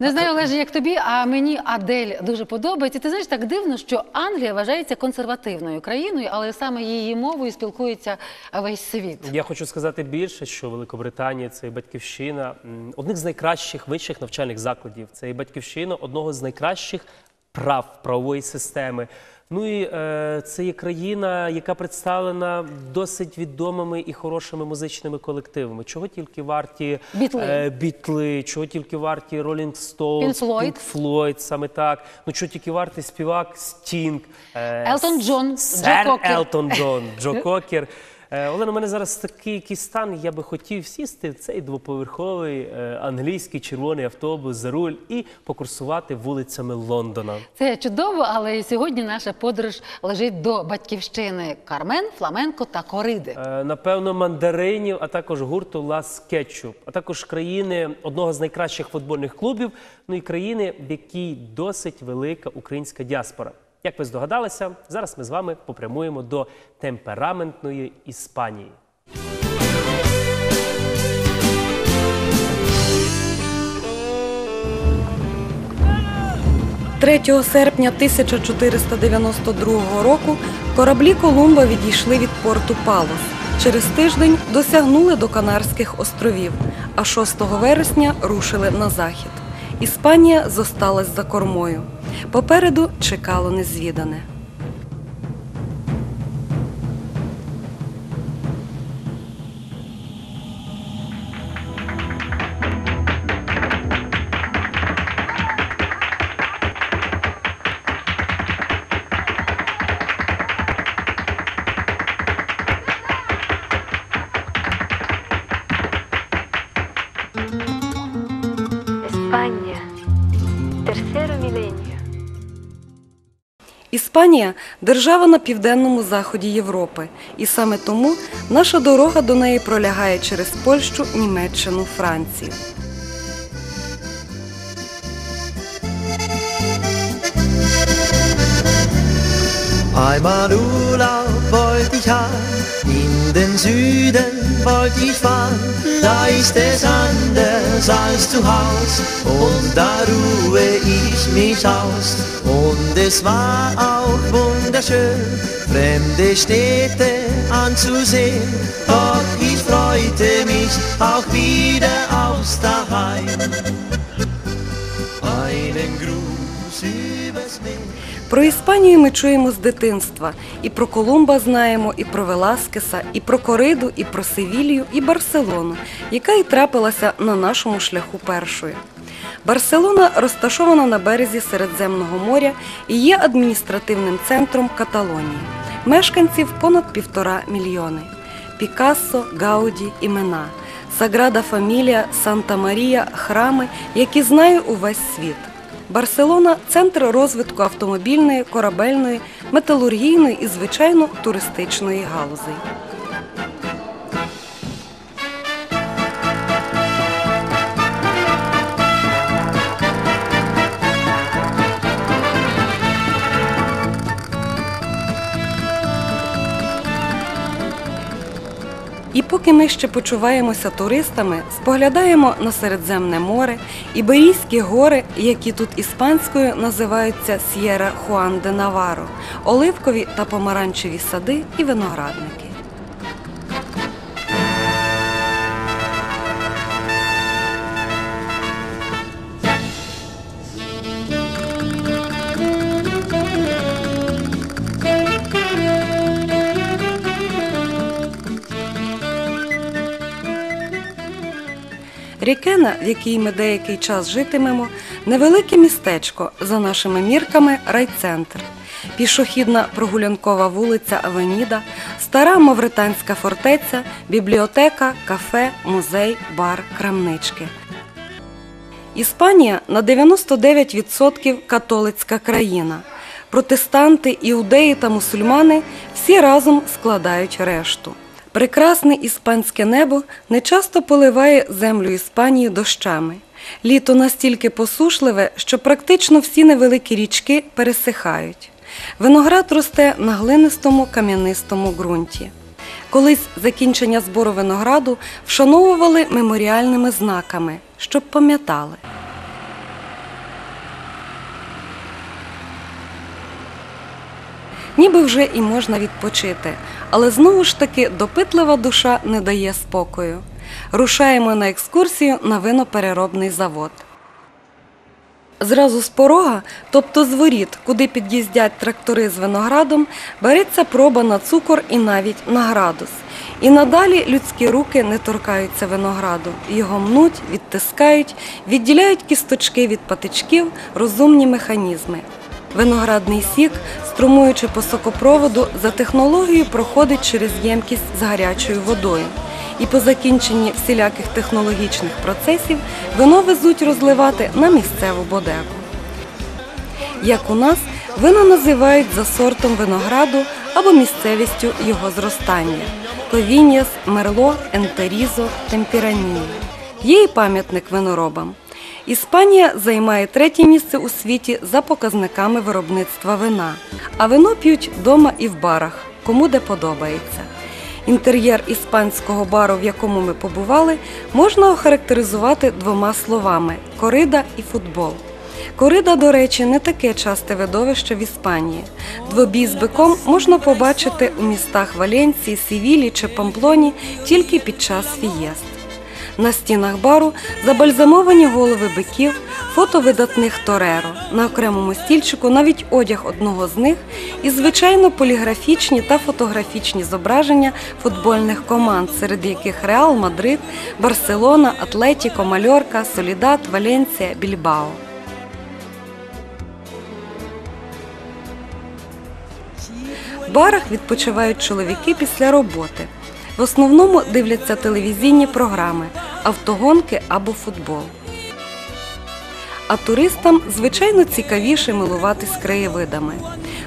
Не знаю, Олеже, як тобі, а мені Адель дуже подобається. Ти знаєш, так дивно, що Англія вважається консервативною країною, але саме її мовою спілкується весь світ. Я хочу сказати більше, що Великобританія це і батьківщина одних з найкращих вищих навчальних закладів. Це і батьківщина одного з найкращих прав правової системи. Ну і е, це є країна, яка представлена досить відомими і хорошими музичними колективами. Чого тільки варті Бітли. е, бітли, чого тільки варті Ролінг Stones, Пінк Флойд, саме так. Ну чого тільки варті співак Стінг, е, Елтон Джон, Джо Сер Кокер. Елтон Джон, Джо Кокер. Е, Олена, у мене зараз такий якийсь стан. Я би хотів сісти в цей двоповерховий е, англійський червоний автобус за руль і покурсувати вулицями Лондона. Це чудово, але сьогодні наша подорож лежить до батьківщини Кармен, Фламенко та Кориди. Е, Напевно, мандаринів, а також гурту Лас Кетчуп, а також країни одного з найкращих футбольних клубів, ну і країни, в якій досить велика українська діаспора. Як ви здогадалися, зараз ми з вами попрямуємо до темпераментної Іспанії. 3 серпня 1492 року кораблі Колумба відійшли від порту Палос. Через тиждень досягнули до Канарських островів, а 6 вересня рушили на захід. Іспанія зосталась за кормою. Попереду чекало незвідане. Іспанія держава на південному заході Європи, і саме тому наша дорога до неї пролягає через Польщу, Німеччину, Францію. Einmal Urlaub wollte ich haben, in den Süden wollte ich fahren. Da ist es anders als zu Haus und da ruhe ich mich aus. Und es war auch wunderschön, fremde Städte anzusehen. Doch ich freute mich auch wieder aus daheim. Про Іспанію ми чуємо з дитинства. І про Колумба знаємо, і про Веласкеса, і про Кориду, і про Севілію, і Барселону, яка і трапилася на нашому шляху першою. Барселона розташована на березі Середземного моря і є адміністративним центром Каталонії. Мешканців понад півтора мільйони. Пікассо, Гауді, імена, Саграда Фамілія, Санта Марія, храми, які знає увесь світ. Барселона центр розвитку автомобільної, корабельної, металургійної і, звичайно, туристичної галузей. Поки ми ще почуваємося туристами, споглядаємо на Середземне море, Іберійські гори, які тут іспанською називаються С'єра Хуан де Наваро, оливкові та помаранчеві сади і виноградники. Рікена, в якій ми деякий час житимемо, невелике містечко, за нашими мірками райцентр. Пішохідна прогулянкова вулиця Авеніда, стара мавританська фортеця, бібліотека, кафе, музей, бар, крамнички. Іспанія на 99% католицька країна. Протестанти, іудеї та мусульмани всі разом складають решту. Прекрасне іспанське небо нечасто поливає землю Іспанії дощами. Літо настільки посушливе, що практично всі невеликі річки пересихають. Виноград росте на глинистому кам'янистому ґрунті. Колись закінчення збору винограду вшановували меморіальними знаками, щоб пам'ятали. Ніби вже і можна відпочити. Але знову ж таки допитлива душа не дає спокою. Рушаємо на екскурсію на винопереробний завод. Зразу з порога, тобто з воріт, куди під'їздять трактори з виноградом, береться проба на цукор і навіть на градус. І надалі людські руки не торкаються винограду. Його мнуть, відтискають, відділяють кісточки від патичків, розумні механізми. Виноградний сік, струмуючи по сокопроводу, за технологією проходить через ємкість з гарячою водою. І по закінченні всіляких технологічних процесів вино везуть розливати на місцеву бодегу. Як у нас, вина називають за сортом винограду або місцевістю його зростання ковіньяс, мерло, ентерізо, темпіраніє. Є і пам'ятник виноробам. Іспанія займає третє місце у світі за показниками виробництва вина, а вино п'ють вдома і в барах, кому де подобається. Інтер'єр іспанського бару, в якому ми побували, можна охарактеризувати двома словами корида і футбол. Корида, до речі, не таке часте видовище в Іспанії. Двобій з биком можна побачити у містах Валенції, Севілі чи Памплоні тільки під час фієст. На стінах бару забальзамовані голови биків, фото видатних тореро. На окремому стільчику навіть одяг одного з них і, звичайно, поліграфічні та фотографічні зображення футбольних команд, серед яких Реал Мадрид, Барселона, Атлетіко, Мальорка, Солідат, Валенція, Більбао. В барах відпочивають чоловіки після роботи. В основному дивляться телевізійні програми, автогонки або футбол. А туристам звичайно цікавіше милуватись краєвидами.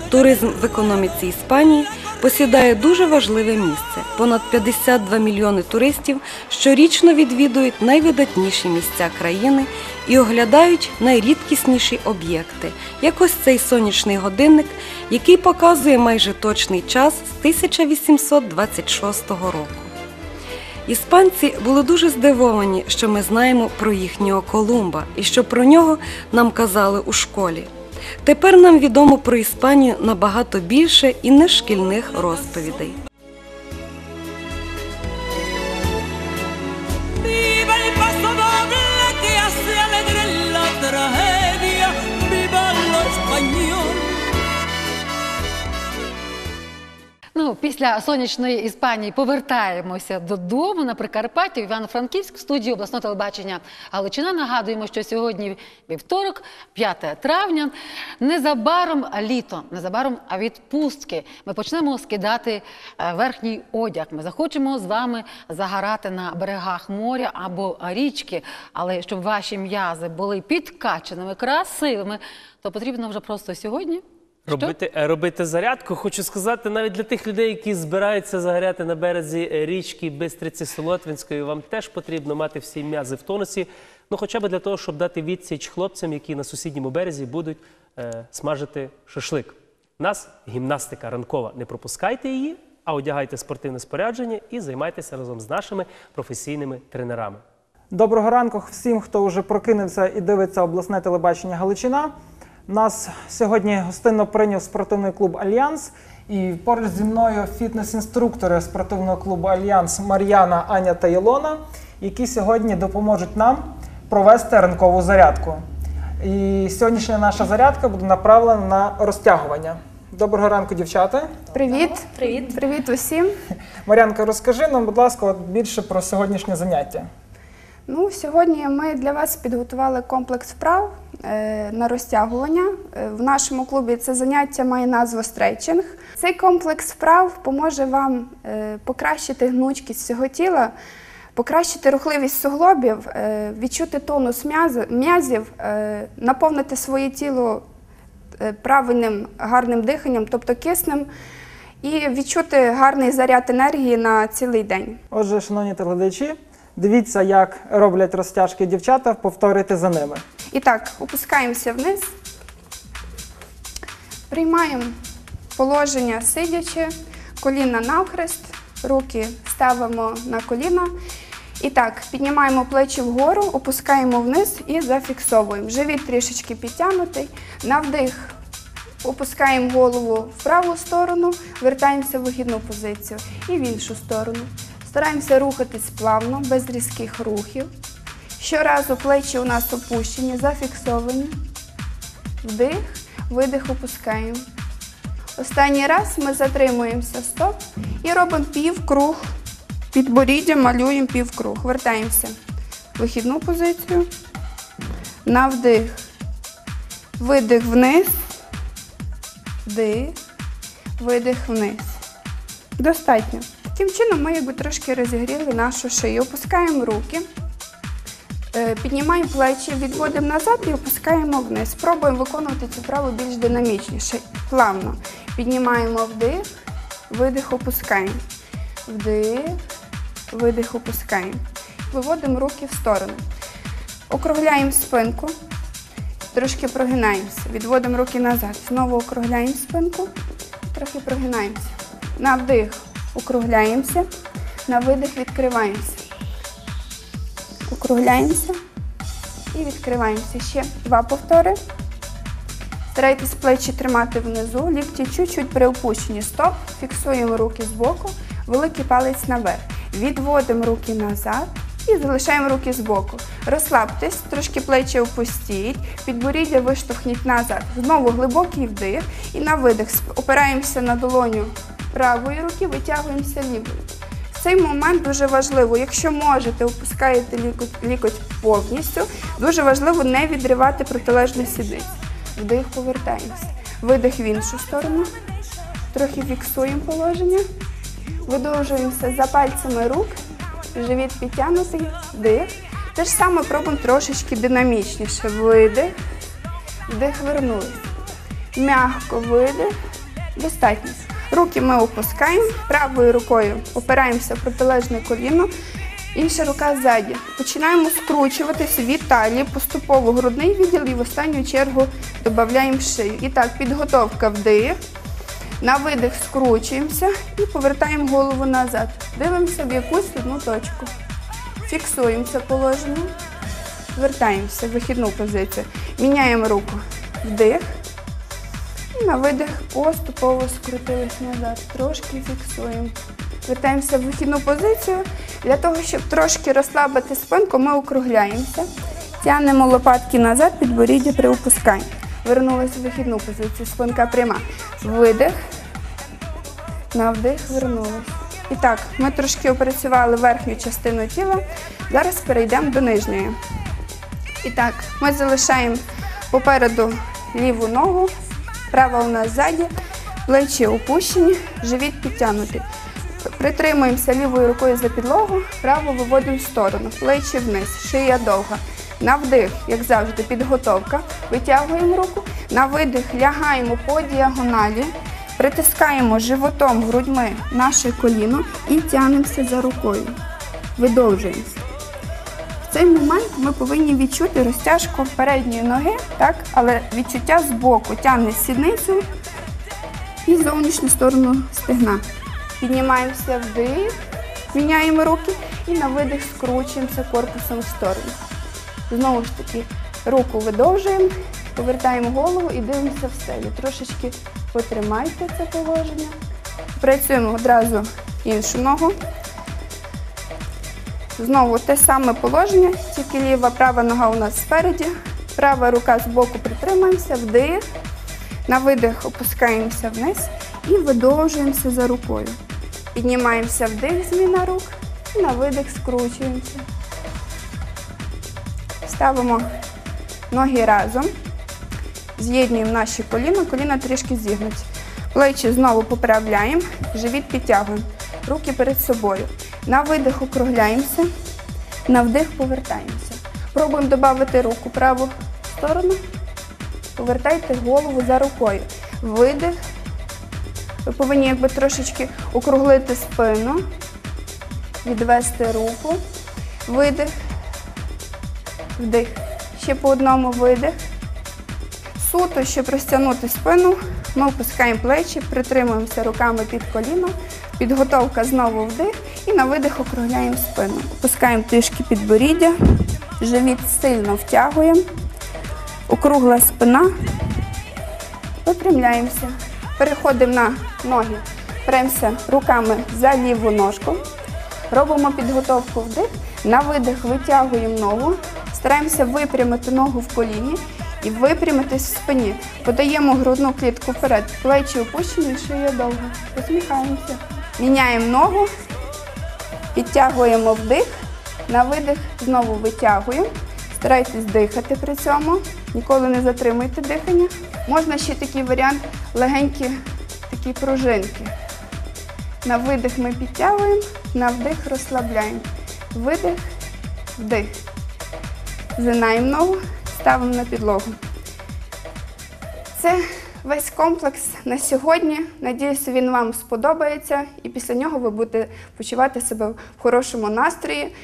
Туризм в економіці Іспанії посідає дуже важливе місце. Понад 52 мільйони туристів щорічно відвідують найвидатніші місця країни і оглядають найрідкісніші об'єкти, як ось цей сонячний годинник, який показує майже точний час з 1826 року. Іспанці були дуже здивовані, що ми знаємо про їхнього Колумба і що про нього нам казали у школі. Тепер нам відомо про Іспанію набагато більше і не шкільних розповідей. Після сонячної Іспанії повертаємося додому на Прикарпаття, Івано-Франківськ, в студії обласного телебачення Галичина. Нагадуємо, що сьогодні вівторок, 5 травня. Незабаром літо, незабаром відпустки. Ми почнемо скидати е, верхній одяг. Ми захочемо з вами загорати на берегах моря або річки. Але щоб ваші м'язи були підкаченими, красивими, то потрібно вже просто сьогодні. Робити, е, робити зарядку, хочу сказати, навіть для тих людей, які збираються загоряти на березі е, річки Бистриці Солотвинської, вам теж потрібно мати всі м'язи в тонусі. Ну, хоча б для того, щоб дати відсіч хлопцям, які на сусідньому березі будуть е, смажити шашлик. У нас гімнастика ранкова. Не пропускайте її, а одягайте спортивне спорядження і займайтеся разом з нашими професійними тренерами. Доброго ранку всім, хто вже прокинувся і дивиться обласне телебачення Галичина. Нас сьогодні гостинно прийняв спортивний клуб Альянс. І поруч зі мною фітнес-інструктори спортивного клубу Альянс Мар'яна, Аня та Ілона, які сьогодні допоможуть нам провести ранкову зарядку. І сьогоднішня наша зарядка буде направлена на розтягування. Доброго ранку, дівчата. Привіт. Привіт. Привіт усім. Мар'янка, розкажи нам, будь ласка, більше про сьогоднішнє заняття. Ну, сьогодні ми для вас підготували комплекс вправ е, на розтягування. Е, в нашому клубі це заняття має назву стрейчинг. Цей комплекс вправ поможе вам е, покращити гнучкість всього тіла, покращити рухливість суглобів, відчути тонус м'язів, наповнити своє тіло правильним гарним диханням, тобто киснем, і відчути гарний заряд енергії на цілий день. Отже, шановні телеглядачі, дивіться, як роблять розтяжки дівчата, повторюйте за ними. І так, опускаємося вниз, приймаємо положення сидячи, коліна навхрест, руки ставимо на коліна. І так, піднімаємо плечі вгору, опускаємо вниз і зафіксовуємо. Живіт трішечки підтягнутий. На вдих опускаємо голову в праву сторону, вертаємося в вихідну позицію і в іншу сторону. Стараємося рухатись плавно, без різких рухів. Щоразу плечі у нас опущені, зафіксовані. Вдих, видих, опускаємо. Останній раз ми затримуємося, стоп, і робимо півкруг. Підборіддя малюємо півкруг. Вертаємося в вихідну позицію. На вдих. Видих вниз. Вдих. Видих вниз. Достатньо. Таким чином ми якби трошки розігріли нашу шию. Опускаємо руки. Е, Піднімаємо плечі, відводимо назад і опускаємо вниз. Спробуємо виконувати цю вправу більш динамічніше, плавно. Піднімаємо вдих, видих, опускаємо. Вдих, видих, опускаємо. Виводимо руки в сторону. Округляємо спинку, трошки прогинаємося. Відводимо руки назад. Знову округляємо спинку, трохи прогинаємося. На вдих округляємося, на видих відкриваємося. Округляємося і відкриваємося. Ще два повтори. Старайтесь плечі тримати внизу, лікті чуть-чуть приопущені. Стоп. Фіксуємо руки збоку, великий палець наверх. Відводимо руки назад і залишаємо руки збоку. Розслабтесь, трошки плечі опустіть, підборіддя виштовхніть назад. Знову глибокий вдих і на видих. Опираємося на долоню правої руки, витягуємося лівою. Цей момент дуже важливо, якщо можете, опускаєте лікоть, повністю. Дуже важливо не відривати протилежну сідницю. Вдих, повертаємося. Видих в іншу сторону. Трохи фіксуємо положення. Видовжуємося за пальцями рук. Живіт підтягнутий. Вдих. Те ж саме пробуємо трошечки динамічніше. Видих. Вдих, вернулись. Мягко видих. Достатньо. Руки ми опускаємо, правою рукою опираємося в протилежне коліно, інша рука ззаді. Починаємо скручуватися від талії, поступово грудний відділ і в останню чергу додаємо шию. І так, підготовка вдих. На видих скручуємося і повертаємо голову назад. Дивимося в якусь одну точку. Фіксуємо це положення. Вертаємося в вихідну позицію. Міняємо руку. Вдих. На видих поступово скрутились назад. Трошки фіксуємо. Вертаємося в вихідну позицію. Для того, щоб трошки розслабити спинку, ми округляємося. Тягнемо лопатки назад, підборіддя приопускаємо. Вернулися в вихідну позицію. Спинка пряма. Видих. На вдих вернулись. І так, ми трошки опрацювали верхню частину тіла. Зараз перейдемо до нижньої. І так, ми залишаємо попереду ліву ногу, права у нас ззаді, плечі опущені, живіт підтягнутий. Притримуємося лівою рукою за підлогу, право виводимо в сторону, плечі вниз, шия довга. На вдих, як завжди, підготовка. Витягуємо руку. На видих лягаємо по діагоналі, притискаємо животом, грудьми наше коліно і тягнемося за рукою. Видовжуємося. Цей момент ми повинні відчути розтяжку передньої ноги, так? але відчуття з боку тягне сідницею і зовнішню сторону стегна. Піднімаємося вдих, міняємо руки і на видих скручуємося корпусом в сторону. Знову ж таки, руку видовжуємо, повертаємо голову і дивимося в стелю. Трошечки потримайте це положення. Працюємо одразу іншу ногу. Знову те саме положення, тільки ліва, права нога у нас спереді, права рука з боку притримаємося, вдих. На видих опускаємося вниз і видовжуємося за рукою. Піднімаємося вдих, зміна рук, і на видих скручуємося. Ставимо ноги разом, з'єднуємо наші коліна, коліна трішки зігнуті. Плечі знову поправляємо, живіт підтягуємо, руки перед собою. На видих округляємося, на вдих повертаємося. Пробуємо додати руку праву сторону, повертайте голову за рукою. Видих. Ви повинні якби трошечки округлити спину, відвести руку, видих, вдих. Ще по одному видих. Суто, щоб розтягнути спину, ми опускаємо плечі, притримуємося руками під коліно. Підготовка знову вдих і на видих округляємо спину. Опускаємо трішки підборіддя, живіт сильно втягуємо, округла спина Випрямляємося. Переходимо на ноги. Беремося руками за ліву ножку. Робимо підготовку вдих. На видих витягуємо ногу. Стараємося випрямити ногу в коліні і випрямитись в спині. Подаємо грудну клітку вперед. Плечі опущені, шия довга. Посміхаємося. Міняємо ногу. Підтягуємо вдих. На видих знову витягуємо. Старайтесь дихати при цьому. Ніколи не затримуйте дихання. Можна ще такий варіант легенькі такі пружинки. На видих ми підтягуємо, на вдих розслабляємо. Видих, вдих. Згинаємо ногу, ставимо на підлогу. Це весь комплекс на сьогодні. Надіюся, він вам сподобається, і після нього ви будете почувати себе в хорошому настрої.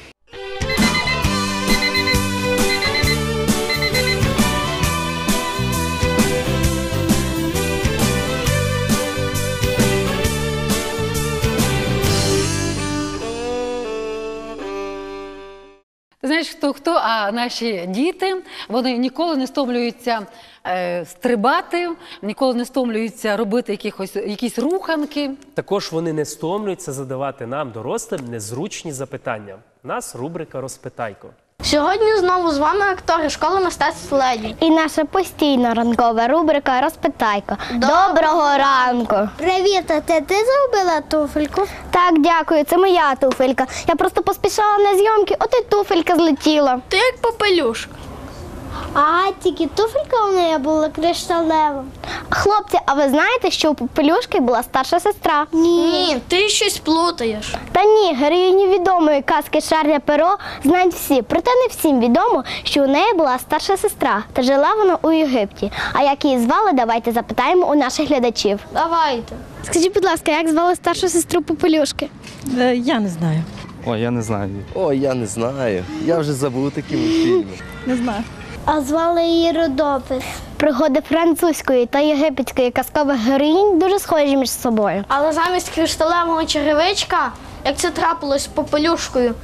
Знаєш, хто хто, а наші діти вони ніколи не стомлюються е, стрибати, ніколи не стомлюються робити якихось, якісь руханки. Також вони не стомлюються задавати нам, дорослим, незручні запитання. У нас рубрика Розпитайко. Сьогодні знову з вами актори школи мистецтв Леді. І наша постійна ранкова рубрика Розпитайко. Доброго ранку! Привіт, а це ти зробила туфельку? Так, дякую, це моя туфелька. Я просто поспішала на зйомки, от і туфелька злетіла. Ти як попелюшка. А, тільки туфелька у неї була кришталева. Хлопці, а ви знаєте, що у Попелюшки була старша сестра? Ні, ти щось плутаєш. Та ні, героїні відомої казки Шарля Перо знають всі. Проте не всім відомо, що у неї була старша сестра, та жила вона у Єгипті. А як її звали, давайте запитаємо у наших глядачів. Давайте. Скажіть, будь ласка, як звали старшу сестру Попелюшки? Я не знаю. Ой, я не знаю. Ой, я не знаю. Я вже забув такі фільми. Не знаю. А звали її Родопис. Пригоди французької та єгипетської казкових героїнь дуже схожі між собою. Але замість кришталевого черевичка, як це трапилось з попелюшкою,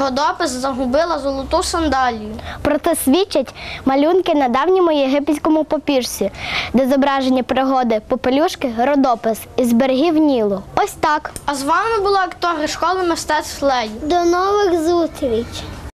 Родопис загубила золоту сандалію. Про це свідчать малюнки на давньому єгипетському папірсі, де зображені пригоди попелюшки Родопис із берегів Нілу. Ось так. А з вами були актори школи мистецтв Леді. До нових зустріч!